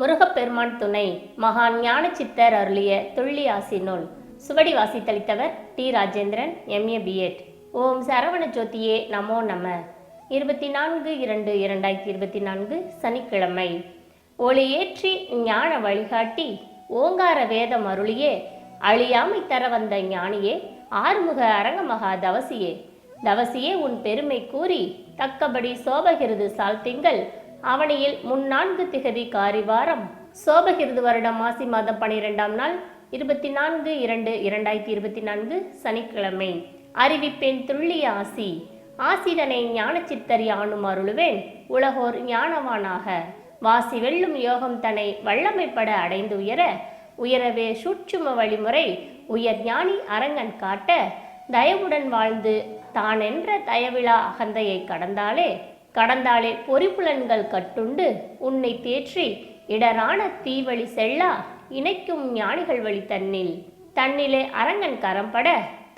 முருகப்பெருமான் துணை மகான் ஞான சித்தர் அருளிய துள்ளி ஆசி நூல். சுவடி வாசித்தளித்தவர் T Rajendran M A B Ed ஓம் சரவண ஜோதியே நமோ நம. இருபத்தி நான்கு இரண்டு இரண்டாயிரத்தி இருபத்தி நான்கு சனிக்கிழமை. ஒளியேற்றி ஞான வழிகாட்டி ஓங்கார வேதம் அருளியே அழியாமை தர வந்த ஞானியே ஆறுமுக அரங்கமகா தவசியே. தவசியே உன் பெருமை கூறி தக்கபடி சோபகிருது சால்திங்கள் அவனியில் முன்னான்கு திகதி காரிவாரம். சோபகிருது வருடம் மாசி மாதம் பனிரெண்டாம் நாள் இருபத்தி நான்கு இரண்டு இரண்டாயிரத்தி இருபத்தி நான்கு சனிக்கிழமை. அறிவிப்பேன் துள்ளிய ஆசி. ஆசிதனை சித்தரி யானும் அருளுவேன். உலகோர் ஞானவானாக. வாசி வெல்லும் யோகம் தன்னை வல்லமைப்பட அடைந்து உயர. உயரவே சூட்சும வழிமுறை. உயர் ஞானி அரங்கன் காட்ட. தயவுடன் வாழ்ந்து தானென்ற தயவிழா அகந்தையை கடந்தாலே. கடந்தாளில் பொறிப்புலன்கள் கட்டுண்டு உன்னை தேற்றி இடரான தீவழி செல்லா இணைக்கும் ஞானிகள் வழி தன்னில். தன்னிலே அரங்கன் கரம்பட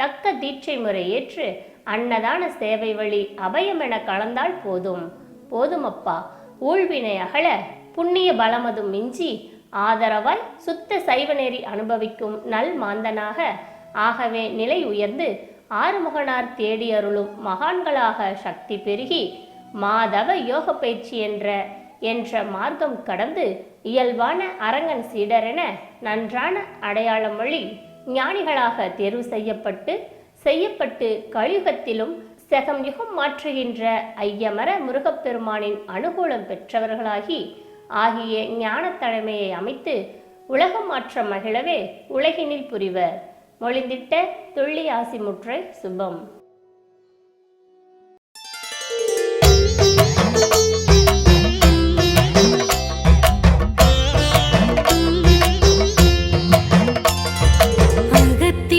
தக்க தீட்சை முறை ஏற்று அன்னதான சேவை வழி அபயமென கலந்தால் போதும். போதுமப்பா. ஊழ்வினை அகல புண்ணிய பலமதும் மிஞ்சி ஆதரவாய் சுத்த சைவநெறி அனுபவிக்கும் நல் மாந்தனாக. ஆகவே நிலை உயர்ந்து ஆறுமுகனார் தேடியருளும் மகான்களாக சக்தி பெருகி மாதவ யோக பயிற்சி என்ற என்ற மார்க்கம் கடந்து இயல்பான அரங்கன் சீடரென நன்றான அடையாள மொழி ஞானிகளாக தேர்வு செய்யப்பட்டு செய்யப்பட்டு கலியுகத்திலும் செகம் யுகம் மாற்றுகின்ற ஐயமர முருகப்பெருமானின் அனுகூலம் பெற்றவர்களாகி ஆகிய ஞான தலைமையை அமைத்து உலகம் மாற்ற மகிழவே உலகினில் புரிவர். மொழிந்திட்ட துள்ளி ஆசிமுற்றை சுபம். de ti.